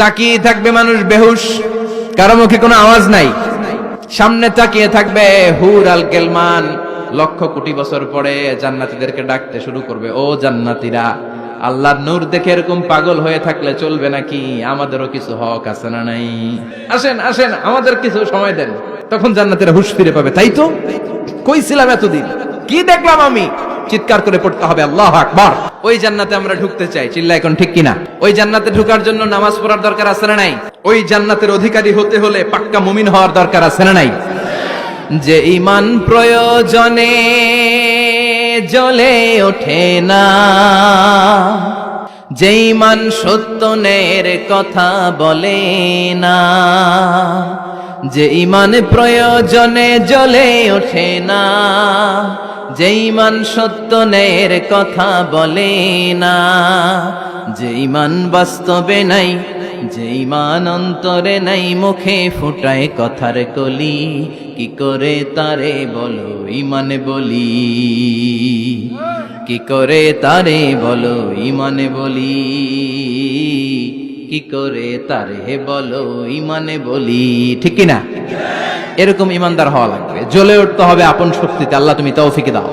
তাকিয়ে থাকবে মানুষ বেহুশ, কারও মুখে কোনো আওয়াজ নাই। সামনে তাকিয়ে থাকবে হুর আল কেলমান, লক্ষ কোটি বছর পরে জান্নাতীদেরকে ডাকতে শুরু করবে, ও জান্নাতীরা, আল্লাহর নূর দেখে এরকম পাগল হয়ে থাকলে চলবে নাকি? আমাদেরও কিছু হক আছে না নাই? আসেন আসেন, আমাদের কিছু সময় দেন। তখন জান্নাতীরা হুশ ফিরে পাবে, তাই তো? কই ছিলাম এতদিন। কি দেখলাম আমি? চিৎকার করে পড়তে হবে, আল্লাহ আকবার। ওই জান্নাতে আমরা ঢুকতে চাই চিল্লা এখন ঠিক কিনা? ওই জান্নাতে ঢুকার জন্য নামাজ পড়ার দরকার আছে না নাই? ওই জান্নাতের অধিকারী হতে হলে পাক্কা মুমিন হওয়ার দরকার আছে না নাই? যে ইমান প্রয়োজনে জ্বলে ওঠে না, যে ইমান সত্যনের কথা বলে না, যে ইমান প্রয়োজনে জ্বলে ওঠে না যে ইমান সত্যনের কথা বলে না যে ইমান বাস্তবে নাই যে ইমান অন্তরে নাই, মুখে ফুটায় কথার কলি, কি করে তারে বলো ইমানে বলি? কি করে তারে বলো ইমানে বলি? কি করে তারে বলো ইমানে বলি? ঠিক না এরকম ইমানদার হওয়া লাগবে জ্বলে উঠতে হবে আপন শক্তিতে আল্লাহ তুমি তৌফিকে দাও